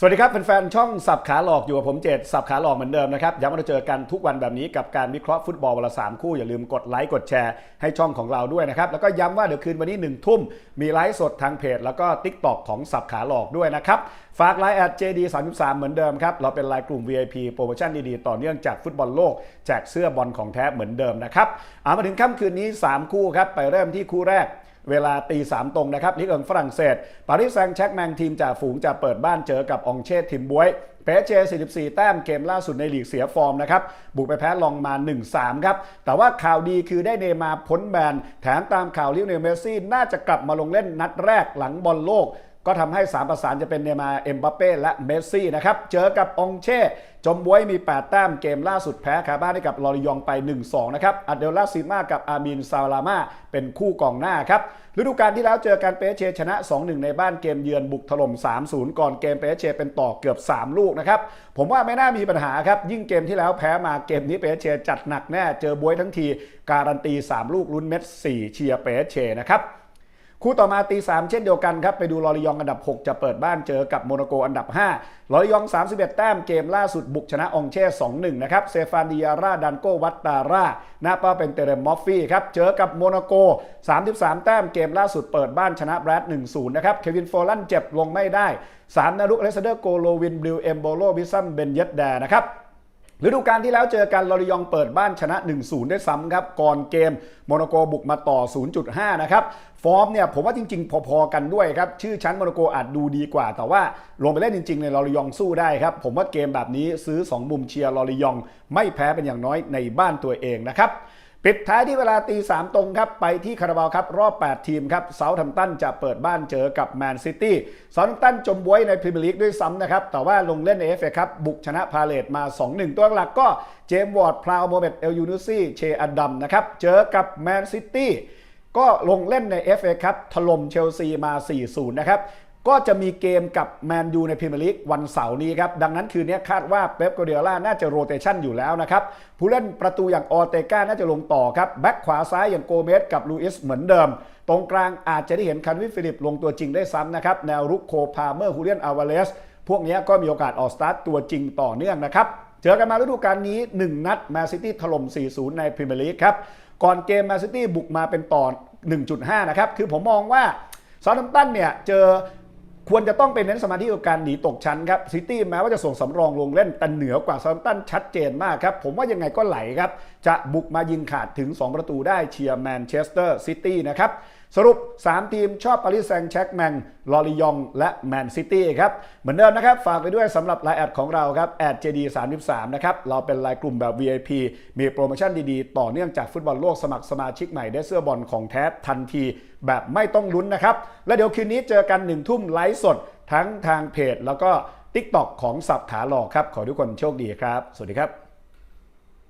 สวัสดีครับแฟนๆช่องสับขาหลอกอยู่กับผมเจตสับขาหลอกเหมือนเดิมนะครับย้ำว่าเราเจอกันทุกวันแบบนี้กับการวิเคราะห์ฟุตบอลวันละสามคู่อย่าลืมกดไลค์กดแชร์ให้ช่องของเราด้วยนะครับแล้วก็ย้ำว่าเดี๋ยวคืนวันนี้หนึ่งทุ่มมีไลฟ์สดทางเพจ แล้วก็ t ิ k t o k ของสับขาหลอกด้วยนะครับฝากไลน์แอด JD 3 3เหมือนเดิมครับเราเป็นไลน์กลุ่ม VIP โปรโมชั่นดีๆต่อเนื่องจากฟุตบอลโลกแจกเสื้อบอลของแท้เหมือนเดิมนะครับเอามาถึงค่ำคืนนี้ 3 คู่ครับไปเริ่มที่คู่แรก เวลาตีสามตรงนะครับลิกเอิงฝรั่งเศส ปารีสแซงต์แช็กแมงทีมจ่าฝูงจะเปิดบ้านเจอกับองเช่ทีมบวยเปเจ 44 แต้มเกมล่าสุดในลีกเสียฟอร์มนะครับ บุกไปแพ้ลองมา 1-3 ครับ แต่ว่าข่าวดีคือได้เนย์มาพ้นแบน แถมตามข่าวลิเวเนลเมซี่ น่าจะกลับมาลงเล่นนัดแรกหลังบอลโลก ก็ทำให้ 3 ประสานจะเป็นเนมาร์เอ็มบัปเป้และเมสซี่นะครับ เจอกับองเช่ จมบวยมี 8 แต้มเกมล่าสุดแพ้คาบ้านให้กับลอริยองไป 1-2 นะครับอัดเดลลาซิมากับอามินซาลามาเป็นคู่กองหน้าครับฤดูกาลที่แล้วเจอกันเปเชชนะ 2-1 ในบ้านเกมเยือนบุกถล่ม 3-0 ก่อนเกมเปเชเป็นต่อเกือบ 3 ลูกนะครับ ผมว่าไม่น่ามีปัญหาครับ ยิ่งเกมที่แล้วแพ้มาเกมนี้เปเชจัดหนักแน่ เจอบวยทั้งที การันตี 3 ลูกลุ้นเม็ด 4 เชียร์เปเชนะครับ คู่ต่อมาตี3เช่นเดียวกันครับ ไปดูลอริยองอันดับ 6 จะเปิดบ้านเจอกับโมนาโกอันดับ 5ลอริยอง 31 แต้มเกมล่าสุดบุกชนะองเช่ 2-1 นะครับ เซฟานดิยาร่าดันโกวัตตาร่าหน้าเป้าเป็นเตเรมมอฟฟี่ครับ เจอกับโมนาโก 33 แต้มเกมล่าสุดเปิดบ้านชนะแบรด 1-0 นะครับ เควินโฟลันเจ็บลงไม่ได้ 3 นารุเลสเดอร์โกโลวินบลิวเอมโบโลบิซัมเบนเยตแดนะครับ ฤดูกาลที่แล้วเจอกันลอริยองเปิดบ้านชนะ 1-0 ได้ซ้ำครับ ก่อนเกมโมนาโกบุกมาต่อ 0.5 นะครับ ฟอร์มเนี่ยผมว่าจริง ๆ พอๆกันด้วยครับ ชื่อชั้นโมนาโกอาจดูดีกว่า แต่ว่าลงไปเล่นจริงๆในลอริยองสู้ได้ครับ ผมว่าเกมแบบนี้ซื้อ 2 มุมเชียร์ลอริยอง ไม่แพ้เป็นอย่างน้อยในบ้านตัวเองนะครับ ปิดท้ายที่เวลาตีสามตรงครับ ไปที่คาราบาวครับ รอบ 8 ทีมครับเซาท์แฮมตันจะเปิดบ้านเจอกับแมนซิตี้เซาท์แฮมตันจมบวยในพรีเมียร์ลีกด้วยซ้ำนะครับ แต่ว่าลงเล่นในเอฟเอครับ บุกชนะพาเลตมา 2-1 ตัวหลักก็เจมส์วอร์ดพลาวโมเมตเอลยูนุซี่เชอดัมนะครับ เจอกับแมนซิตี้ก็ลงเล่นใน FA ครับถล่มเชลซีมา 4-0 นะครับ ก็จะมีเกมกับแมนยูในพรีเมียร์ลีกวันเสาร์นี้ครับ ดังนั้นคืนนี้คาดว่าเป๊ปโกเดียล่าน่าจะโรเตชันอยู่แล้วนะครับ ผู้เล่นประตูอย่างออเตกาน่าจะลงต่อครับ แบ็คขวาซ้ายอย่างโกเมสกับลูอิสเหมือนเดิม ตรงกลางอาจจะได้เห็นคันวิฟิลิปลงตัวจริงได้ซ้ำนะครับ แนวรุกโคพาเมอร์ฮูเลียนอาวาเลสพวกนี้ก็มีโอกาสออกสตาร์ทตัวจริงต่อเนื่องนะครับเจอกันมาฤดูกาลนี้ 1 นัดแมนซิตี้ถล่ม 4-0 ในพรีเมียร์ลีกครับก่อนเกมแมนซิตี้บุกมาเป็นต่อ 1.5 นะครับคือผมมองว่าซา u ์ h มตันเนี่ยเจอ ควรจะต้องเป็นเน้นสมาธิกับการหนีตกชั้นครับซิตี้แม้ว่าจะส่งสำรองลงเล่นแต่เหนือกว่าซา u ์ h มตันชัดเจนมากครับ ผมว่ายังไงก็ไหลครับ จะบุกมายิงขาดถึง 2 ประตูได้เชียร์แมนเชสเตอร์ซิตี้นะครับ สรุป 3 ทีมชอบปารีสแซงต์แช็กแมงลอริยอง และแมนซิตี้ครับ เหมือนเดิมนะครับ ฝากไปด้วยสำหรับไลน์แอดของเราครับแอด JD 3 3นะครับ เราเป็นไลน์กลุ่มแบบ VIP มีโปรโมชั่นดีๆ ต่อเนื่องจากฟุตบอลโลกสมัครสมาชิกใหม่ได้เสื้อบอลของแท้ทันที แบบไม่ต้องลุ้นนะครับ และเดี๋ยวคืนนี้เจอกันหนึ่งทุ่มไลฟ์สดทั้งทางเพจ แล้วก็ TikTok ของสับขาหลอกครับขอทุกคนโชคดีครับ สวัสดีครับ